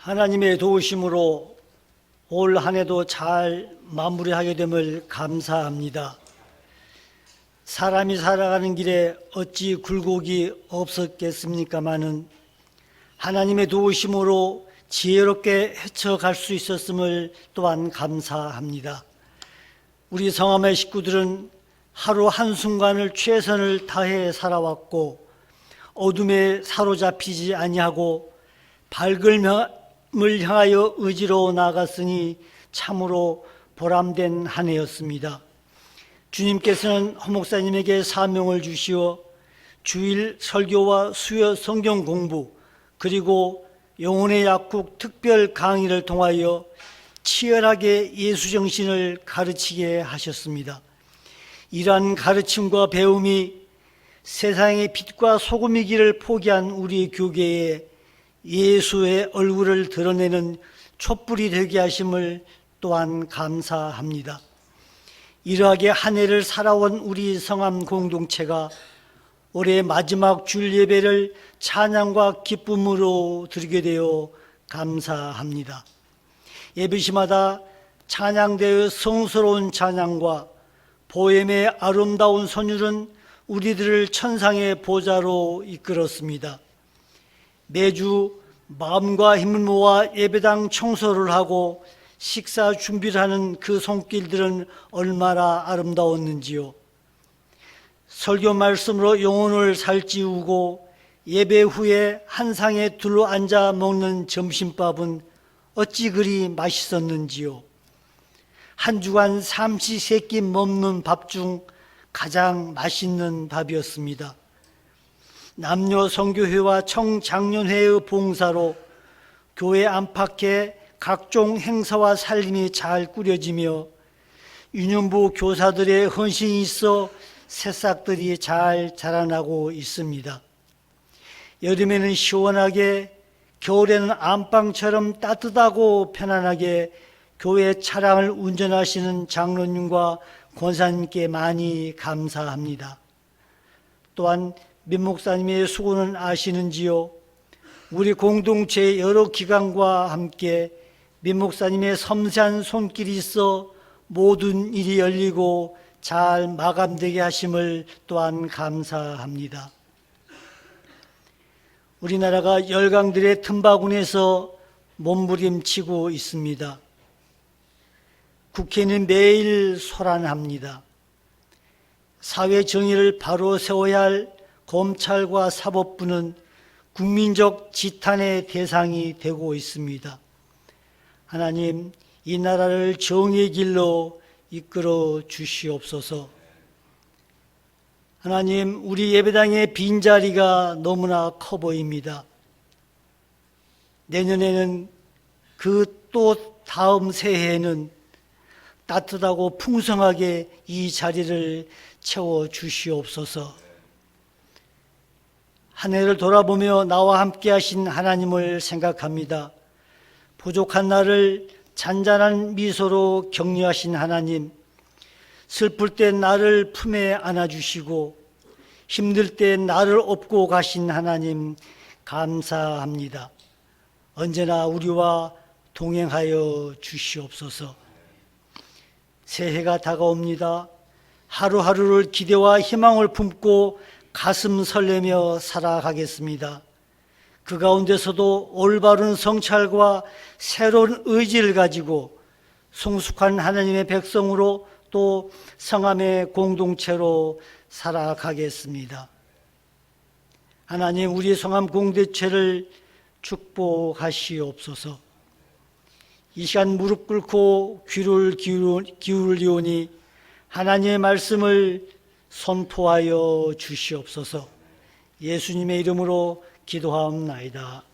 하나님의 도우심으로 올 한 해도 잘 마무리하게 됨을 감사합니다. 사람이 살아가는 길에 어찌 굴곡이 없었겠습니까마는 하나님의 도우심으로 지혜롭게 헤쳐갈 수 있었음을 또한 감사합니다. 우리 성함의 식구들은 하루 한순간을 최선을 다해 살아왔고 어둠에 사로잡히지 아니하고 밝음 을 향하여 의지로 나아갔으니 참으로 보람된 한 해였습니다. 주님께서는 허 목사님에게 사명을 주시어 주일 설교와 수요 성경 공부 그리고 영혼의 약국 특별 강의를 통하여 치열하게 예수 정신을 가르치게 하셨습니다. 이러한 가르침과 배움이 세상의 빛과 소금이기를 포기한 우리 교계에 예수의 얼굴을 드러내는 촛불이 되게 하심을 또한 감사합니다. 이러하게 한 해를 살아온 우리 성함 공동체가 올해 마지막 줄 예배를 찬양과 기쁨으로 드리게 되어 감사합니다. 예배시마다 찬양되어 성스러운 찬양과 보엠의 아름다운 선율은 우리들을 천상의 보좌로 이끌었습니다. 매주 마음과 힘을 모아 예배당 청소를 하고 식사 준비를 하는 그 손길들은 얼마나 아름다웠는지요. 설교 말씀으로 영혼을 살찌우고 예배 후에 한 상에 둘러 앉아 먹는 점심밥은 어찌 그리 맛있었는지요. 한 주간 삼시 세끼 먹는 밥 중 가장 맛있는 밥이었습니다. 남녀 성교회와 청장년회의 봉사로 교회 안팎에 각종 행사와 살림이 잘 꾸려지며 유년부 교사들의 헌신이 있어 새싹들이 잘 자라나고 있습니다. 여름에는 시원하게 겨울에는 안방처럼 따뜻하고 편안하게 교회 차량을 운전하시는 장로님과 권사님께 많이 감사합니다. 또한 민 목사님의 수고는 아시는지요? 우리 공동체 여러 기관과 함께 민 목사님의 섬세한 손길이 있어 모든 일이 열리고 잘 마감되게 하심을 또한 감사합니다. 우리나라가 열강들의 틈바구니에서 몸부림치고 있습니다. 국회는 매일 소란합니다. 사회 정의를 바로 세워야 할 검찰과 사법부는 국민적 지탄의 대상이 되고 있습니다. 하나님, 이 나라를 정의의 길로 이끌어 주시옵소서. 하나님, 우리 예배당의 빈자리가 너무나 커 보입니다. 내년에는 그 또 다음 새해에는 따뜻하고 풍성하게 이 자리를 채워 주시옵소서. 한 해를 돌아보며 나와 함께 하신 하나님을 생각합니다. 부족한 나를 잔잔한 미소로 격려하신 하나님, 슬플 때 나를 품에 안아주시고 힘들 때 나를 업고 가신 하나님 감사합니다. 언제나 우리와 동행하여 주시옵소서. 새해가 다가옵니다. 하루하루를 기대와 희망을 품고 가슴 설레며 살아가겠습니다. 그 가운데서도 올바른 성찰과 새로운 의지를 가지고 성숙한 하나님의 백성으로 또 성함의 공동체로 살아가겠습니다. 하나님 우리 성함 공동체를 축복하시옵소서. 이 시간 무릎 꿇고 귀를 기울리오니 하나님의 말씀을 선포하여 주시옵소서. 예수님의 이름으로 기도하옵나이다.